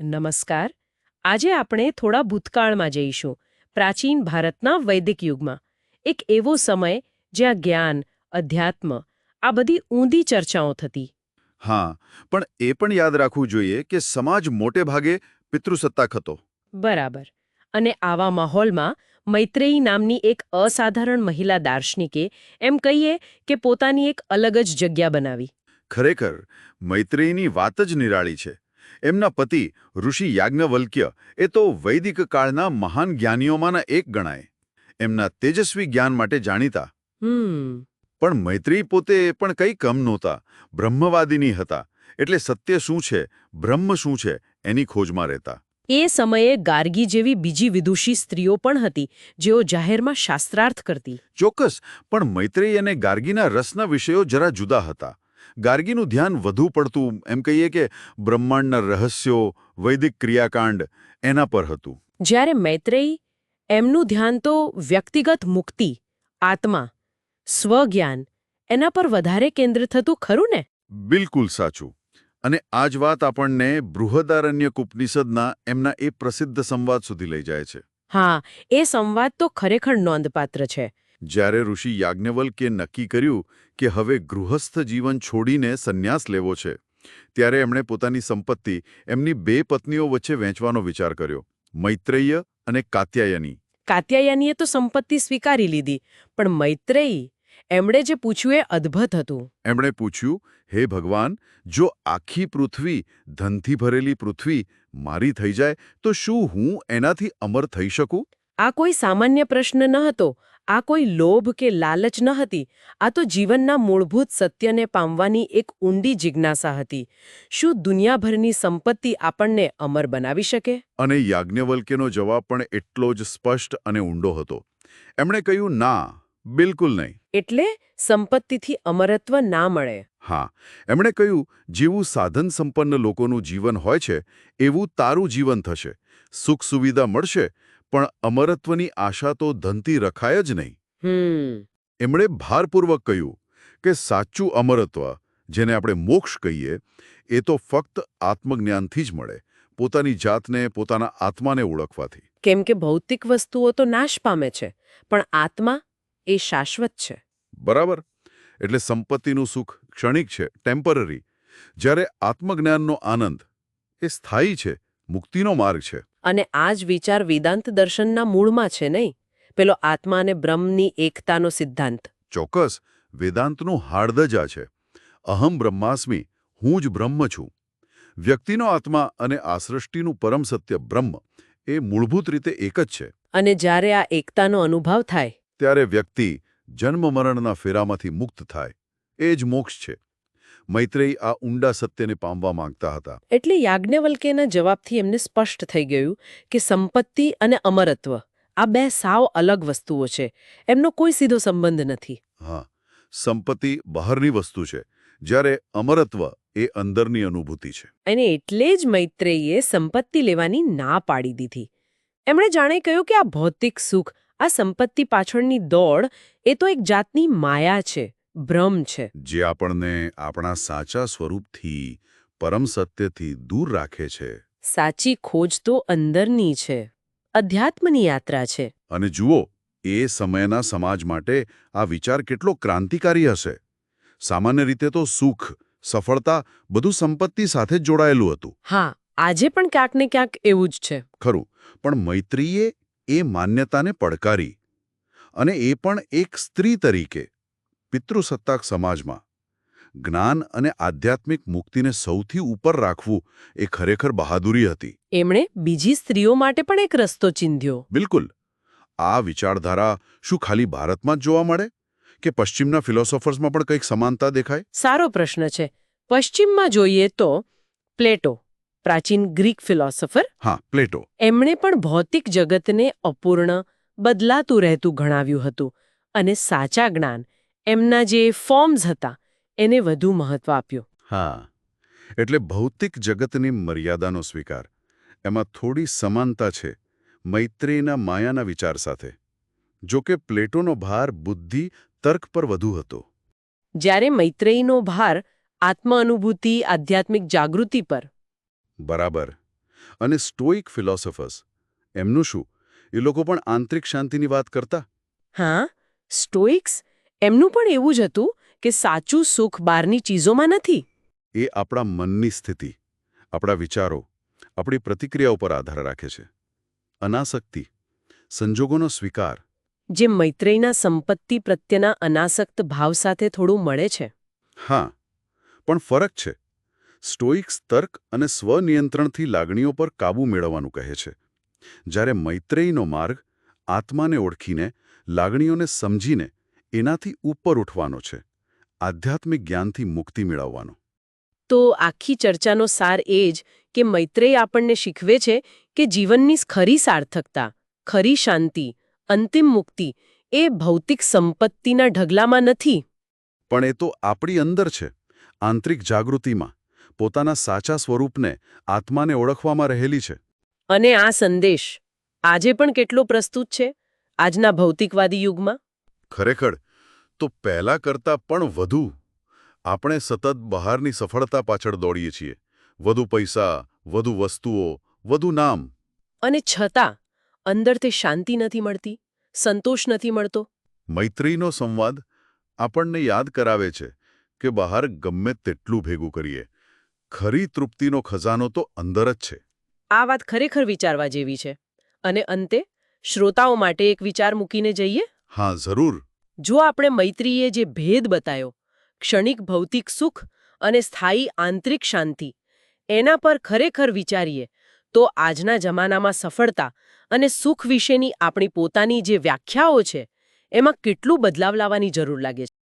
નમસ્કાર. આજે આપણે થોડા ભૂતકાળમાં જઈશું પ્રાચીન ભારતના વૈદિક યુગમાં. એક એવો સમય જ્યાં જ્ઞાન અધ્યાત્મ આ બધી ઊંધી ચર્ચાઓ થતી. હા પણ એ પણ યાદ રાખવું જોઈએ કે સમાજ મોટે ભાગે પિતૃસત્તાક હતો. બરાબર. અને આવા માહોલમાં મૈત્રેયી નામની એક અસાધારણ મહિલા દાર્શનિકે એમ કહીએ કે પોતાની એક અલગ જ જગ્યા બનાવી. ખરેખર મૈત્રેયીની વાત જ નિરાળી છે. એમના પતિ ઋષિ યાજ્ઞવલ્ક્ય એ તો વૈદિક કાળના મહાન જ્ઞાનીઓમાંના એક ગણાય. એમના તેજસ્વી જ્ઞાન માટે જાણીતા. પણ મૈત્રી પોતે પણ કંઈ કમ નહોતા. બ્રહ્મવાદીની હતા. એટલે સત્ય શું છે બ્રહ્મ શું છે એની ખોજમાં રહેતા. એ સમયે ગાર્ગી જેવી બીજી વિદુષી સ્ત્રીઓ પણ હતી જેઓ જાહેરમાં શાસ્ત્રાર્થ કરતી. ચોક્કસ પણ મૈત્રી અને ગાર્ગીના રસના વિષયો જરા જુદા હતા. ગાર્ગીનું ધ્યાન વધુ પડતું એમ કહીએ કે બ્રહ્માંડના રહસ્યો વૈદિક ક્રિયાકાંડ એના પર હતું. જ્યારે મૈત્રેયી એમનું ધ્યાન તો વ્યક્તિગત મુક્તિ આત્મા સ્વજ્ઞાન એના પર વધારે કેન્દ્ર થતું ખરું ને? બિલકુલ સાચું. અને આ જ વાત આપણને બૃહદારણ્યક ઉપનિષદના એમના એ પ્રસિદ્ધ સંવાદ સુધી લઈ જાય છે. હા એ સંવાદ તો ખરેખર નોંધપાત્ર છે. જ્યારે ઋષિ યાજ્ઞવલ્કે નક્કી કર્યું કે હવે ગૃહસ્થ જીવન છોડીને સંન્યાસ લેવો છે ત્યારે એમણે પોતાની સંપત્તિ એમની બે પત્નીઓ વચ્ચે વહેંચવાનો વિચાર કર્યો મૈત્રેય અને કાત્યાયની. કાત્યાયનીએ તો સંપત્તિ સ્વીકારી લીધી પણ મૈત્રેયી એમણે જે પૂછ્યું એ અદ્ભુત હતું. એમણે પૂછ્યું હે ભગવાન જો આખી પૃથ્વી ધનથી ભરેલી પૃથ્વી મારી થઈ જાય તો શું હું એનાથી અમર થઈ શકું? આ કોઈ સામાન્ય પ્રશ્ન ન હતો આ કોઈ લોભ કે લાલચ ન હતી આ તો જીવનના મૂળભૂત સત્યને પામવાની એક ઊંડી જિજ્ઞાસા હતી. શું દુનિયાભરની સંપત્તિ આપણને અમર બનાવી શકે? અને યાજ્ઞવલ્કેનો જવાબ પણ એટલો જ સ્પષ્ટ અને ઊંડો હતો. એમણે કહ્યું ના બિલકુલ નહીં. એટલે સંપત્તિથી અમરત્વ ના મળે. હા એમણે કહ્યું જેવું સાધન સંપન્ન લોકોનું જીવન હોય છે એવું તારું જીવન થશે. સુખ સુવિધા મળશે પણ અમરત્વની આશા તો ધનથી રખાય જ નહીં. હમ. એમણે ભારપૂર્વક કહ્યું કે સાચું અમરત્વ જેને આપણે મોક્ષ કહીએ એ તો ફક્ત આત્મજ્ઞાનથી જ મળે પોતાની જાતને પોતાના આત્માને ઓળખવાથી. કેમ કે ભૌતિક વસ્તુઓ તો નાશ પામે છે પણ આત્મા એ શાશ્વત છે. બરાબર. એટલે સંપત્તિનું સુખ ક્ષણિક છે ટેમ્પરરી જ્યારે આત્મજ્ઞાનનો આનંદ એ સ્થાયી છે મુક્તિનો માર્ગ છે. અને આ જ વિચાર વેદાંત દર્શનના મૂળમાં છે નહીં? પેલો આત્મા અને બ્રહ્મની એકતાનો સિદ્ધાંત. ચોક્કસ વેદાંતનું હાર્દ જ આ છે. અહમ બ્રહ્માસ્મી હું જ બ્રહ્મ છું. વ્યક્તિનો આત્મા અને આ સૃષ્ટિનું પરમ સત્ય બ્રહ્મ એ મૂળભૂત રીતે એક જ છે. અને જ્યારે આ એકતાનો અનુભવ થાય ત્યારે વ્યક્તિ જન્મ મરણના ફેરામાંથી મુક્ત થાય. એ જ મોક્ષ છે. મૈત્રેયી આ ઊંડા સત્યને પામવા માંગતા હતા. એટલે યાજ્ઞવલ્કેના જવાબથી એમને સ્પષ્ટ થઈ ગયું કે સંપત્તિ અને અમરત્વ આ બે સાવ અલગ વસ્તુઓ છે. એમનો કોઈ સીધો સંબંધ નથી. હા સંપત્તિ બહારની વસ્તુ છે જ્યારે અમરત્વ એ અંદરની અનુભૂતિ છે. અને એટલે જ મૈત્રેયીએ સંપત્તિ લેવાની ના પાડી દીધી. એમણે જાણે કહ્યું કે આ ભૌતિક સુખ આ સંપત્તિ પાછળની દોડ એ તો એક જાતની માયા છે. ભ્રમ છે. જે આપણને આપણા સાચા સ્વરૂપથી પરમ સત્યથી દૂર રાખે છે. સાચી ખોજ તો અંદરની છે. અધ્યાત્મની યાત્રા છે. અને જુઓ એ સમયના સમાજ માટે આ વિચાર કેટલો ક્રાંતિકારી હશે. સામાન્ય રીતે તો સુખ સફળતા બધું સંપત્તિ સાથે જ જોડાયેલું હતું. હા આજે પણ ક્યાંક ને ક્યાંક એવું જ છે. ખરું પણ મૈત્રીએ એ માન્યતાને પડકારી. અને એ પણ એક સ્ત્રી તરીકે. પિતૃસત્તાક સમાજમાં. જ્ઞાન અને આધ્યાત્મિક મુક્તિને સૌથી ઉપર રાખવું એ ખરેખર બહાદુરી હતી. એમણે બીજી સ્ત્રીઓ માટે પણ એક રસ્તો ચીંધ્યો. બિલકુલ. આ વિચારધારા શું ખાલી ભારતમાં જ જોવા મળે? કે પશ્ચિમના ફિલોસોફર્સમાં પણ કંઈક સમાનતા દેખાય? સારો પ્રશ્ન છે. પશ્ચિમમાં જોઈએ તો પ્લેટો પ્રાચીન ગ્રીક ફિલોસોફર હા પ્લેટો. એમણે પણ ભૌતિક જગતને અપૂર્ણ બદલાતું રહેતું ગણાવ્યું હતું અને સાચા જ્ઞાન એમના જે ફોર્મ્સ હતા એને વધુ મહત્વ આપ્યું. હા એટલે ભૌતિક જગતની મર્યાદાનો સ્વીકાર. એમાં થોડી સમાનતા છે મૈત્રીના માયાના વિચાર સાથે. જો કે પ્લેટોનો ભાર બુદ્ધિ તર્ક પર વધુ હતો. જ્યારે મૈત્રેયીનો ભાર આત્મ અનુભૂતિ આધ્યાત્મિક જાગૃતિ પર. બરાબર. અને સ્ટોઇક ફિલોસોફર્સ. એમનું શું? એ લોકો પણ આંતરિક શાંતિની વાત કરતા? હા સ્ટોઇક્સ એમનું પણ એવું જ હતું કે સાચું સુખ બહારની ચીજોમાં નથી. એ આપણા મનની સ્થિતિ આપણા વિચારો આપણી પ્રતિક્રિયા ઉપર આધાર રાખે છે. અનાસક્તિ સંજોગોનો સ્વીકાર. જે મૈત્રેયના સંપત્તિ પ્રત્યેના અનાસક્ત ભાવ સાથે થોડું મળે છે. હા પણ ફરક છે. સ્ટોઇક્સ તર્ક અને સ્વનિયંત્રણથી લાગણીઓ પર કાબૂ મેળવવાનું કહે છે. જ્યારે મૈત્રેયનો માર્ગ આત્માને ઓળખીને લાગણીઓને સમજીને એનાથી ઉપર ઉઠવાનો છે આધ્યાત્મિક જ્ઞાનથી મુક્તિ મેળવવાનો. તો આખી ચર્ચાનો સાર એ જ કે મૈત્રેય આપણને શીખવે છે કે જીવનની ખરી સાર્થકતા ખરી શાંતિ અંતિમ મુક્તિ એ ભૌતિક સંપત્તિના ઢગલામાં નથી. પણ એ તો આપણી અંદર છે આંતરિક જાગૃતિમાં પોતાના સાચા સ્વરૂપને આત્માને ઓળખવામાં રહેલી છે. અને આ સંદેશ આજે પણ કેટલો પ્રસ્તુત છે આજના ભૌતિકવાદી યુગમાં? ખરેખર તો પહેલા કરતાં પણ વધુ. આપણે સતત બહારની સફળતા પાછળ દોડીએ છીએ. વધુ પૈસા વધુ વસ્તુઓ વધુ નામ. અને છતાં અંદરથી શાંતિ નથી મળતી સંતોષ નથી મળતો. મૈત્રીનો સંવાદ આપણને યાદ કરાવે છે કે બહાર ગમે તેટલું ભેગું કરીએ. ખરી તૃપ્તિનો ખજાનો તો અંદર જ છે. આ વાત ખરેખર વિચારવા જેવી છે. અને અંતે શ્રોતાઓ માટે એક વિચાર મૂકીને જઈએ? હા જરૂર. જો આપણે મૈત્રીએ જે ભેદ બતાવ્યો ક્ષણિક ભૌતિક સુખ અને સ્થાયી આંતરિક શાંતિ, એના પર ખરેખર વિચારીએ, તો આજના જમાનામાં સફળતા અને સુખ વિશેની આપણી પોતાની જે વ્યાખ્યાઓ છે, એમાં કેટલું બદલાવ લાવવાની જરૂર લાગે છે.